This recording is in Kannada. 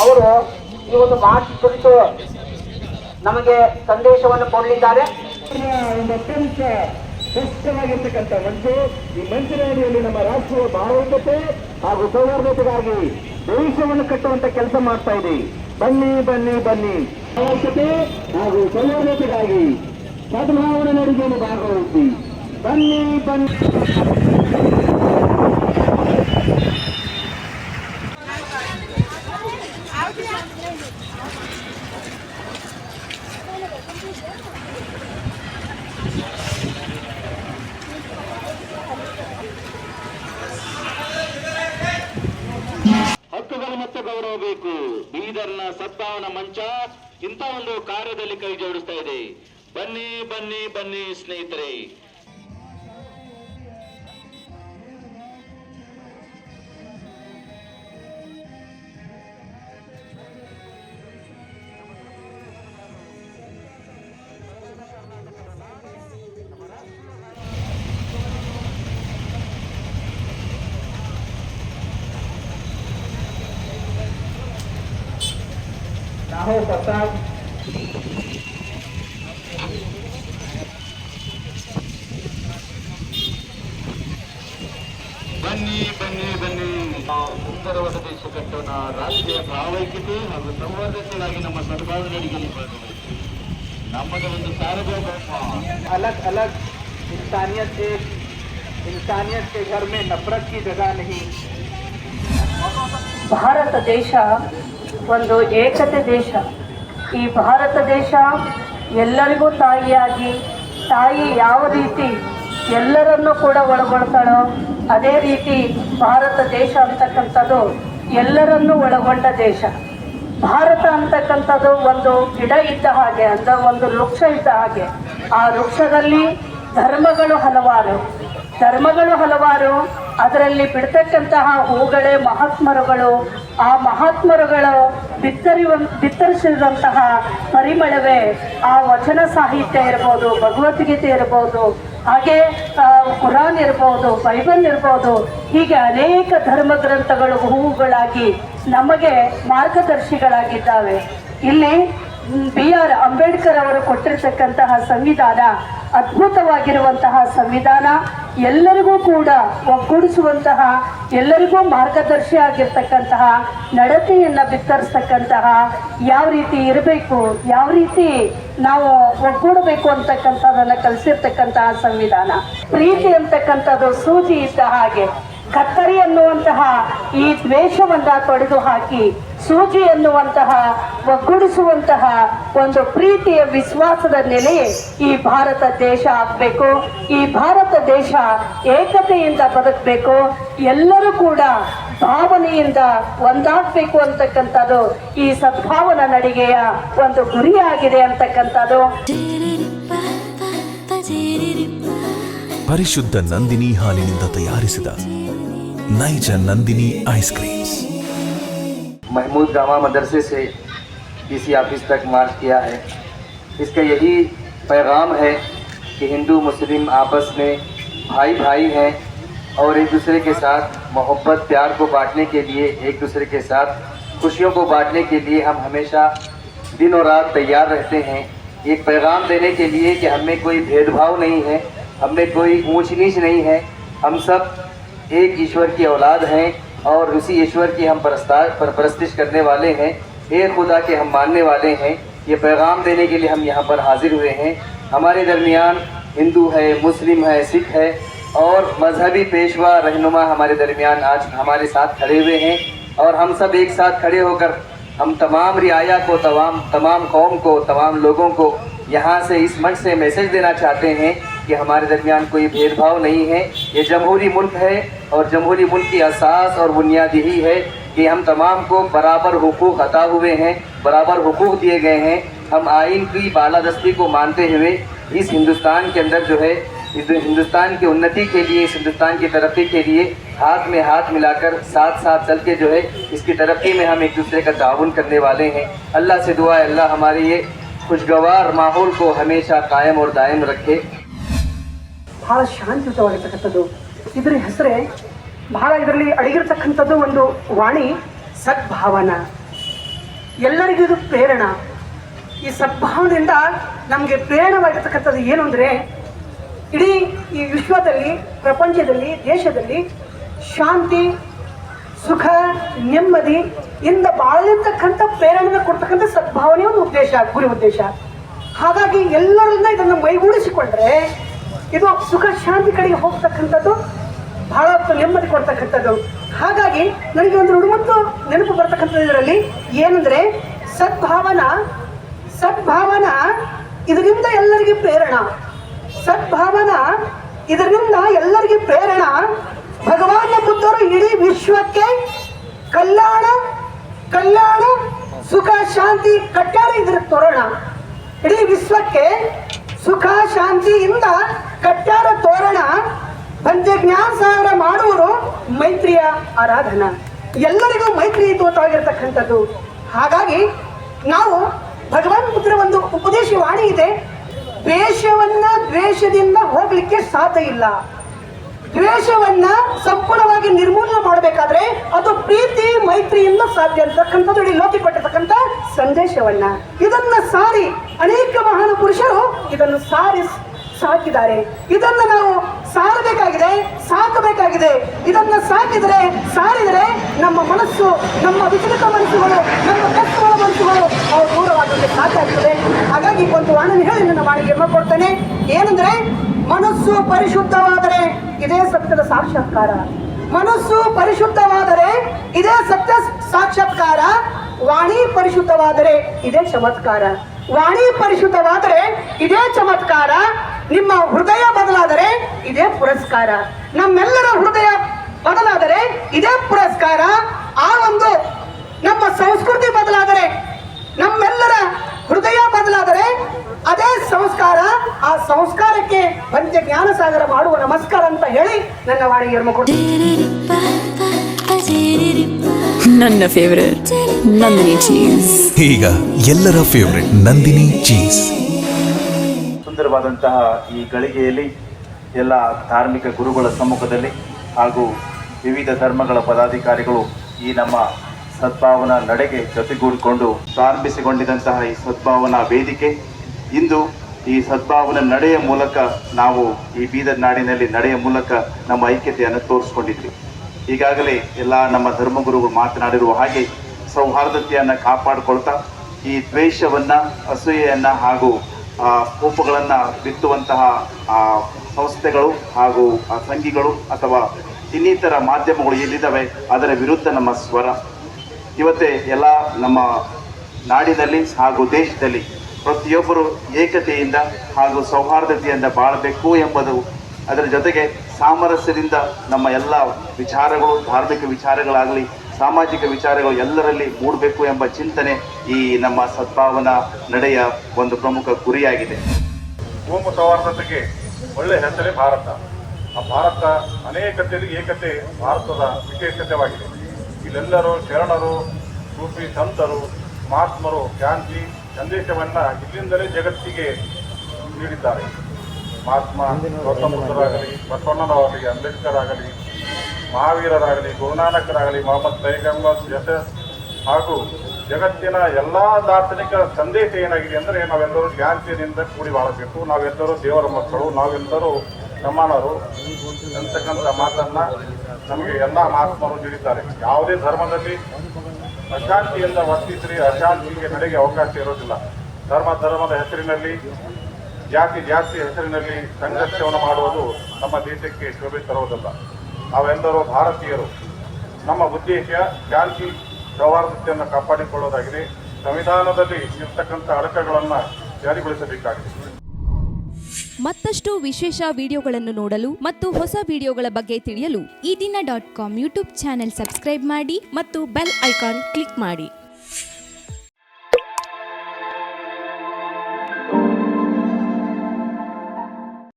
ಅವರು ಈ ಒಂದು ಮಾರ್ಚ್ ಕುರಿತು ನಮಗೆ ಸಂದೇಶವನ್ನು ಕೊಡಲಿದ್ದಾರೆ. ಒಂದು ಅತ್ಯಂತ ಸ್ಪಷ್ಟವಾಗಿರ್ತಕ್ಕಂಥ ಮಂಚು ಈ ಮಂಚಿನ ಅಡಿಯಲ್ಲಿ ನಮ್ಮ ರಾಷ್ಟ್ರೀಯ ಭಾವೈಕ್ಯತೆ ಹಾಗೂ ಸೌಹಾರ್ದತೆಗಾಗಿ ದೇಶವನ್ನು ಕಟ್ಟುವಂತ ಕೆಲಸ ಮಾಡ್ತಾ ಇದೆ. ಬನ್ನಿ ಬನ್ನಿ ಬನ್ನಿ. ಭಾವೈಕ್ಯತೆ ಹಾಗೂ ಸೌಹಾರ್ದತೆಗಾಗಿ ಸದ್ಭಾವನೆ ನಡಿಗೆಯನ್ನು ಭಾಗವಹಿಸಿ. ಬನ್ನಿ ಬನ್ನಿ. ಬೀದರ್ನ ಸದ್ಭಾವನ ಮಂಚ ಇಂಥ ಒಂದು ಕಾರ್ಯದಲ್ಲಿ ಕೈ ಜೋಡಿಸ್ತಾ ಇದೆ. ಬನ್ನಿ ಬನ್ನಿ ಬನ್ನಿ ಸ್ನೇಹಿತರೆ. ರಾಹುಲ್ ಪ್ರಸಾದ್ ಬನ್ನಿ ಬನ್ನಿ ಬನ್ನಿ ನಾವು ಸುಂದರವಾದ ದೇಶ ಕಟ್ಟೋಣ ರಾಷ್ಟ್ರೀಯ ಭಾವೈಕ್ಯತೆ ಹಾಗೂ ಸೌಹಾರ್ದತೆಗಾಗಿ ನಮ್ಮ ಸದ್ಭಾವನೆ ನಡಿಗೆಯಲ್ಲಿ ಭಾಗವಹಿಸಿ ನಮ್ಮದು ಒಂದು ಸಾರ್ವಭೌಮ अलग अलग इंसानियत एक इंसानियत के घर में नफरत की जगह नहीं ಭಾರತ ದೇಶ ಒಂದು ಏಕತೆ ದೇಶ. ಈ ಭಾರತ ದೇಶ ಎಲ್ಲರಿಗೂ ತಾಯಿಯಾಗಿ, ತಾಯಿ ಯಾವ ರೀತಿ ಎಲ್ಲರನ್ನೂ ಕೂಡ ಒಳಗೊಳ್ತಾಳೋ ಅದೇ ರೀತಿ ಭಾರತ ದೇಶ ಅಂತಕ್ಕಂಥದ್ದು ಎಲ್ಲರನ್ನೂ ಒಳಗೊಂಡ ದೇಶ. ಭಾರತ ಅಂತಕ್ಕಂಥದ್ದು ಒಂದು ಗಿಡ ಇದ್ದ ಹಾಗೆ ಅಂತ ಒಂದು ವೃಕ್ಷ ಇದ್ದ ಹಾಗೆ. ಆ ವೃಕ್ಷದಲ್ಲಿ ಧರ್ಮಗಳು ಹಲವಾರು. ಧರ್ಮಗಳು ಹಲವಾರು. ಅದರಲ್ಲಿ ಬಿಡ್ತಕ್ಕಂತಹ ಹೂಗಳೇ ಮಹಾತ್ಮರುಗಳು. ಆ ಮಹಾತ್ಮರುಗಳು ಬಿತ್ತರಿವ, ಬಿತ್ತರಿಸಿದಂತಹ ಪರಿಮಳವೇ ಆ ವಚನ ಸಾಹಿತ್ಯ ಇರ್ಬೋದು, ಭಗವದ್ಗೀತೆ ಇರ್ಬೋದು, ಹಾಗೆ ಕುರಾನ್ ಇರ್ಬೋದು, ಬೈಬಲ್ ಇರ್ಬೋದು, ಹೀಗೆ ಅನೇಕ ಧರ್ಮ ಗ್ರಂಥಗಳು ಹೂವುಗಳಾಗಿ ನಮಗೆ ಮಾರ್ಗದರ್ಶಿಗಳಾಗಿದ್ದಾವೆ. ಇಲ್ಲಿ ಬಿ ಆರ್ ಅಂಬೇಡ್ಕರ್ ಅವರು ಕೊಟ್ಟಿರ್ತಕ್ಕಂತಹ ಸಂವಿಧಾನ ಅದ್ಭುತವಾಗಿರುವಂತಹ ಸಂವಿಧಾನ. ಎಲ್ಲರಿಗೂ ಕೂಡ ಒಗ್ಗೂಡಿಸುವಂತಹ, ಎಲ್ಲರಿಗೂ ಮಾರ್ಗದರ್ಶಿ ಆಗಿರ್ತಕ್ಕಂತಹ, ನಡತೆಯನ್ನು ಬಿತ್ತರಿಸ್ತಕ್ಕಂತಹ ಯಾವ ರೀತಿ ಇರಬೇಕು, ಯಾವ ರೀತಿ ನಾವು ಒಗ್ಗೂಡಬೇಕು ಅಂತಕ್ಕಂಥದ್ದನ್ನು ಕಲಿಸಿರ್ತಕ್ಕಂತಹ ಸಂವಿಧಾನ. ಪ್ರೀತಿ ಅಂತಕ್ಕಂಥದ್ದು ಸೂಜಿ ಇದ್ದ ಹಾಗೆ, ಕತ್ತರಿ ಅನ್ನುವಂತಹ ಈ ದ್ವೇಷವನ್ನ ತೊಡೆದು ಹಾಕಿ ಸೂಜಿ ಎನ್ನುವಂತಹ, ಒಗ್ಗೂಡಿಸುವಂತಹ ಒಂದು ಪ್ರೀತಿಯ ವಿಶ್ವಾಸದ ನೆಲೆ ಈ ಭಾರತ ದೇಶ ಆಗಬೇಕು. ಈ ಭಾರತ ದೇಶ ಏಕತೆಯಿಂದ ಬದುಕಬೇಕು. ಎಲ್ಲರೂ ಕೂಡ ಭಾವನೆಯಿಂದ ಒಂದಾಗಬೇಕು ಅಂತಕ್ಕಂಥದ್ದು ಈ ಸದ್ಭಾವನಾ ನಡಿಗೆಯ ಒಂದು ಗುರಿಯಾಗಿದೆ ಅಂತಕ್ಕಂಥದ್ದು. ಪರಿಶುದ್ಧ ನಂದಿನಿ ಹಾಲಿನಿಂದ ತಯಾರಿಸಿದ ನೈಜ Nandini ice creams. Mahmood gamma मदरसे से डीसी ऑफ़िस तक मार्च किया है। इसका यही पैगाम है कि हिंदू, मुस्लिम आपस में भाई भाई हैं और एक दूसरे के साथ मोहब्बत, प्यार को बांटने के लिए, एक दूसरे के साथ खुशियों को बांटने के लिए हम हमेशा दिन और रात तैयार रहते हैं। एक पैगाम देने के लिए कि हमें कोई भेदभाव नहीं है हमें कोई ऊंच नीच नहीं है। हम सब एक ईश्वर की औलाद हैं। और उसी ईश्वर की हम परस्तार पर परस्तिश करने वाले हैं। एक खुदा के हम मानने वाले हैं, ये पैगाम देने के लिए हम यहाँ पर हाजिर हुए हैं। हमारे दरमियान हिंदू है, मुस्लिम है, सिख है, और मजहबी पेशवा रहनुमा हमारे दरमियान आज हमारे साथ खड़े हुए हैं। और हम सब एक साथ खड़े होकर, हम तमाम रियाया को, तमाम तमाम कौम को, तमाम लोगों को यहाँ से इस मंच से मैसेज देना चाहते हैं कि हमारे दरमियान कोई भेदभाव नहीं है। ये जमहूरी मुल्क है और जमहूरी मुल्क की असास और बुनियाद यही है कि हम तमाम को बराबर हुकूक अता हुए हैं बराबर हुकूक दिए गए हैं हम आइन की बालादस्ती को मानते हुए इस हिंदुस्तान के अंदर जो है इस हिंदुस्तान की उन्नति के लिए इस हिंदुस्तान की तरक्की के लिए हाथ में हाथ मिलाकर साथ साथ चल के जो है इसकी तरक्की में हम एक दूसरे का ताउन करने वाले हैं अल्लाह से दुआ है अल्लाह हमारे ये खुशगवार माहौल को हमेशा कायम और दायम रखे ಬಹಳ ಶಾಂತಿಯುತವಾಗಿರ್ತಕ್ಕಂಥದ್ದು ಇದ್ರ ಹೆಸರೇ, ಬಹಳ ಇದರಲ್ಲಿ ಅಡಗಿರ್ತಕ್ಕಂಥದ್ದು ಒಂದು ವಾಣಿ, ಸದ್ಭಾವನ. ಎಲ್ಲರಿಗೂ ಇದು ಪ್ರೇರಣ. ಈ ಸದ್ಭಾವನೆಯಿಂದ ನಮಗೆ ಪ್ರೇರಣವಾಗಿರ್ತಕ್ಕಂಥದ್ದು ಏನು ಅಂದರೆ, ಇಡೀ ಈ ವಿಶ್ವದಲ್ಲಿ, ಪ್ರಪಂಚದಲ್ಲಿ, ದೇಶದಲ್ಲಿ ಶಾಂತಿ, ಸುಖ, ನೆಮ್ಮದಿ ಇಂದ ಬಾಳಿರ್ತಕ್ಕಂಥ ಪ್ರೇರಣೆ ಕೊಡ್ತಕ್ಕಂಥ ಸದ್ಭಾವನೆ ಒಂದು ಉದ್ದೇಶ, ಗುರಿ ಉದ್ದೇಶ. ಹಾಗಾಗಿ ಎಲ್ಲರಿಂದ ಇದನ್ನು ಮೈಗೂಡಿಸಿಕೊಂಡ್ರೆ, ಇದು ಸುಖ, ಶಾಂತಿ ಕಡೆಗೆ ಹೋಗ್ತಕ್ಕಂಥದ್ದು ಬಹಳ ಹೊತ್ತು ನೆಮ್ಮದಿ ಕೊಡ್ತಕ್ಕಂಥದ್ದು. ಹಾಗಾಗಿ ನನಗೆ ಒಂದು ನುಡಿಮುತ್ತು ನೆನಪು ಬರ್ತಕ್ಕಂಥದ್ದು ಇದರಲ್ಲಿ ಏನಂದ್ರೆ, ಸದ್ಭಾವನಾ ಸದ್ಭಾವನಾ ಇದರಿಂದ ಎಲ್ಲರಿಗೆ ಪ್ರೇರಣ. ಸದ್ಭಾವನಾ ಇದರಿಂದ ಎಲ್ಲರಿಗೆ ಪ್ರೇರಣ. ಭಗವಾನ್ ಬುದ್ಧರು ಇಡೀ ವಿಶ್ವಕ್ಕೆ ಕಲ್ಯಾಣ ಕಲ್ಯಾಣ, ಸುಖ, ಶಾಂತಿ ಕಟ್ಟಾರ ಇದ್ರ ತೋರಣ. ಇಡೀ ವಿಶ್ವಕ್ಕೆ ಸುಖ, ಶಾಂತಿಯಿಂದ ಕಟ್ಟಾರ ತೋರಣ. ಜ್ಞಾನ ಸಾಗರ ಮಾಡುವರು ಮೈತ್ರಿಯ ಆರಾಧನ. ಎಲ್ಲರಿಗೂ ಮೈತ್ರಿ ತೋತಾಗಿರ್ತಕ್ಕಂಥದ್ದು. ಹಾಗಾಗಿ ನಾವು ಭಗವಾನ್ ಪುತ್ರ ಒಂದು ಉಪದೇಶ ವಾಣಿ ಇದೆ. ದ್ವೇಷವನ್ನ ದ್ವೇಷದಿಂದ ಹೋಗ್ಲಿಕ್ಕೆ ಸಾಧ್ಯ ಇಲ್ಲ. ದ್ವೇಷವನ್ನ ಸಂಪೂರ್ಣವಾಗಿ ನಿರ್ಮೂಲನೆ ಮಾಡಬೇಕಾದ್ರೆ ಅದು ಪ್ರೀತಿ, ಮೈತ್ರಿಯಿಂದ ಸಾಧ್ಯ ಅಂತಕ್ಕಂಥದ್ದು ಇಡೀ ಲೋಕಿ ಕೊಟ್ಟಿರ್ತಕ್ಕಂಥ ಸಂದೇಶವನ್ನ. ಇದನ್ನ ಸಾರಿ ಅನೇಕ ಮಹಾನ್ ಪುರುಷರು ಇದನ್ನು ಸಾರಿ ಸಾಕಿದ್ದಾರೆ. ಇದನ್ನು ನಾವು ಸಾರಬೇಕಾಗಿದೆ, ಸಾಕಬೇಕಾಗಿದೆ. ಇದನ್ನು ಸಾಕಿದರೆ, ಸಾರಿದರೆ ನಮ್ಮ ಮನಸ್ಸು, ನಮ್ಮ ವಿಚಲಿತ ಮನಸ್ಸುಗಳು, ನಮ್ಮ ಕಷ್ಟಗಳ ಮನಸ್ಸುಗಳು ಅವು ದೂರವಾಗಲಿಕ್ಕೆ ಸಾಧ್ಯ ಆಗ್ತದೆ. ಹಾಗಾಗಿ ಒಂದು ವಾಣನ ಹೇಳಿ ನನ್ನ ವಾಣಿಗೆ ಕೊಡ್ತೇನೆ ಏನಂದ್ರೆ, ಮನಸ್ಸು ಪರಿಶುದ್ಧವಾದರೆ ಇದೇ ಸತ್ಯದ ಸಾಕ್ಷಾತ್ಕಾರ. ಮನಸ್ಸು ಪರಿಶುದ್ಧವಾದರೆ ಇದೇ ಸತ್ಯ ಸಾಕ್ಷಾತ್ಕಾರ. ವಾಣಿ ಪರಿಶುದ್ಧವಾದರೆ ಇದೇ ಚಮತ್ಕಾರ. ವಾಣಿ ಪರಿಶುದ್ಧವಾದರೆ ಇದೇ ಚಮತ್ಕಾರ. ನಿಮ್ಮ ಹೃದಯ ಬದಲಾದರೆ ಇದೇ ಪುರಸ್ಕಾರ. ನಮ್ಮೆಲ್ಲರ ಹೃದಯ ಬದಲಾದರೆ ಇದೇ ಪುರಸ್ಕಾರ. ಆ ಒಂದು ನಮ್ಮ ಸಂಸ್ಕೃತಿ ಬದಲಾದರೆ ನಮ್ಮೆಲ್ಲರ ಹೃದಯ ಬದಲಾದರೆ ಅದೇ ಸಂಸ್ಕಾರ. ಆ ಸಂಸ್ಕಾರಕ್ಕೆ ಪಂಚ ಜ್ಞಾನ ಸಾಗರ ಮಾಡುವ ನಮಸ್ಕಾರ ಅಂತ ಹೇಳಿ ನನ್ನ ವಾಣಿಗೆ ನನ್ನ ಫೇವರೇಟ್ ನಂದಿನಿ ಚೀಸ್ ಈಗ ಎಲ್ಲರ ಫೇವರೆಟ್ ನಂದಿನಿ ಚೀಸ್ ಸುಂದರವಾದಂತಹ ಈ ಗಳಿಗೆಯಲ್ಲಿ ಎಲ್ಲ ಧಾರ್ಮಿಕ ಗುರುಗಳ ಸಮ್ಮುಖದಲ್ಲಿ ಹಾಗೂ ವಿವಿಧ ಧರ್ಮಗಳ ಪದಾಧಿಕಾರಿಗಳು ಈ ನಮ್ಮ ಸದ್ಭಾವನಾ ನಡೆಗೆ ಜೊತೆಗೂಡಿಕೊಂಡು ಪ್ರಾರಂಭಿಸಿಕೊಂಡಿದಂತಹ ಈ ಸದ್ಭಾವನಾ ವೇದಿಕೆ. ಇಂದು ಈ ಸದ್ಭಾವನಾ ನಡೆಯ ಮೂಲಕ ನಾವು ಈ ಬೀದರ್ ನಾಡಿನಲ್ಲಿ ನಡೆಯ ಮೂಲಕ ನಮ್ಮ ಐಕ್ಯತೆಯನ್ನು ತೋರಿಸ್ಕೊಂಡಿದ್ವಿ. ಈಗಾಗಲೇ ಎಲ್ಲ ನಮ್ಮ ಧರ್ಮಗುರುಗಳು ಮಾತನಾಡಿರುವ ಹಾಗೆ ಸೌಹಾರ್ದತೆಯನ್ನು ಕಾಪಾಡಿಕೊಳ್ತಾ ಈ ದ್ವೇಷವನ್ನು, ಅಸೂಯೆಯನ್ನು ಹಾಗೂ ಕೋಪಗಳನ್ನು ಬಿತ್ತುವಂತಹ ಸಂಸ್ಥೆಗಳು ಹಾಗೂ ಸಂಘಿಗಳು ಅಥವಾ ಇನ್ನಿತರ ಮಾಧ್ಯಮಗಳು ಏನಿದ್ದಾವೆ ಅದರ ವಿರುದ್ಧ ನಮ್ಮ ಸ್ವರ. ಇವತ್ತೇ ಎಲ್ಲ ನಮ್ಮ ನಾಡಿನಲ್ಲಿ ಹಾಗೂ ದೇಶದಲ್ಲಿ ಪ್ರತಿಯೊಬ್ಬರು ಏಕತೆಯಿಂದ ಹಾಗೂ ಸೌಹಾರ್ದತೆಯಿಂದ ಬಾಳಬೇಕು ಎಂಬುದು ಅದರ ಜೊತೆಗೆ ಸಾಮರಸ್ಯದಿಂದ ನಮ್ಮ ಎಲ್ಲ ವಿಚಾರಗಳು, ಧಾರ್ಮಿಕ ವಿಚಾರಗಳಾಗಲಿ ಸಾಮಾಜಿಕ ವಿಚಾರಗಳು ಎಲ್ಲರಲ್ಲಿ ಮೂಡಬೇಕು ಎಂಬ ಚಿಂತನೆ ಈ ನಮ್ಮ ಸದ್ಭಾವನಾ ನಡೆಯ ಒಂದು ಪ್ರಮುಖ ಗುರಿಯಾಗಿದೆ ಕೋಮು ಸೌಹಾರ್ದತೆಗೆ ಒಳ್ಳೆ ಹೆಸರೇ ಭಾರತ. ಆ ಭಾರತ ಅನೇಕತೆಯಲ್ಲಿ ಏಕತೆ, ಭಾರತದ ವಿಶೇಷತೆವಾಗಿದೆ ಇಲ್ಲೆಲ್ಲರೂ ಶರಣರು, ಸೂಫಿ ಸಂತರು, ಮಹಾತ್ಮರು, ಗಾಂಧಿ ಸಂದೇಶವನ್ನ ಇಲ್ಲಿಂದಲೇ ಜಗತ್ತಿಗೆ ನೀಡಿದ್ದಾರೆ. ಮಹಾತ್ಮ ಗೌತಮ ಬುದ್ಧರಾಗಲಿ, ಬಸವಣ್ಣನವರಾಗಲಿ ಅಂಬೇಡ್ಕರ್ ಆಗಲಿ ಮಹಾವೀರರಾಗಲಿ, ಗುರುನಾನಕರಾಗಲಿ, ಮೊಹಮ್ಮದ್ ಪೈಗಂಬರ್ ಯಶಸ್ ಹಾಗೂ ಜಗತ್ತಿನ ಎಲ್ಲ ದಾರ್ಶನಿಕ ಸಂದೇಶ ಏನಾಗಿದೆ ಅಂದರೆ ನಾವೆಲ್ಲರೂ ಶಾಂತಿಯಿಂದ ಕೂಡಿ ಬಾಳಬೇಕು. ನಾವೆಲ್ಲರೂ ದೇವರ ಮಕ್ಕಳು, ನಾವೆಲ್ಲರೂ ಸಮಾನರು ಅಂತಕ್ಕಂಥ ಮಾತನ್ನ ನಮಗೆ ಎಲ್ಲ ಮಹಾತ್ಮರು ನೀಡಿದ್ದಾರೆ. ಯಾವುದೇ ಧರ್ಮದಲ್ಲಿ ಅಶಾಂತಿಯಿಂದ ವರ್ತಿಸಿರಿ ಅಶಾಂತಿಗೆ ನಡೆಗೆ ಅವಕಾಶ ಇರೋದಿಲ್ಲ. ಧರ್ಮ, ಧರ್ಮದ ಹೆಸರಿನಲ್ಲಿ, ಜಾತಿ ಜಾತಿ ಹೆಸರಿನಲ್ಲಿ ಸಂಘರ್ಷವನ್ನು ಮಾಡುವುದು ನಮ್ಮ ದೇಶಕ್ಕೆ ಶೋಭೆ ತರುವುದಿಲ್ಲ. ನಾವೆಲ್ಲರೂ ಭಾರತೀಯರು. ನಮ್ಮ ಉದ್ದೇಶ ಶಾಂತಿ ಸೌಹಾರ್ದತೆಯನ್ನು ಕಾಪಾಡಿಕೊಳ್ಳೋದಾಗಿದೆ. ಸಂವಿಧಾನದಲ್ಲಿ ಇರ್ತಕ್ಕಂಥ ಅಡಕಗಳನ್ನು ಜಾರಿಗೊಳಿಸಬೇಕಾಗಿದೆ. ಮತ್ತಷ್ಟು ವಿಶೇಷ ವಿಡಿಯೋಗಳನ್ನು ನೋಡಲು ಮತ್ತು ಹೊಸ ವಿಡಿಯೋಗಳ ಬಗ್ಗೆ ತಿಳಿಯಲು Eedina dot com YouTube channel subscribe ಮಾಡಿ ಮತ್ತು ಬೆಲ್ ಐಕಾನ್ ಕ್ಲಿಕ್ ಮಾಡಿ.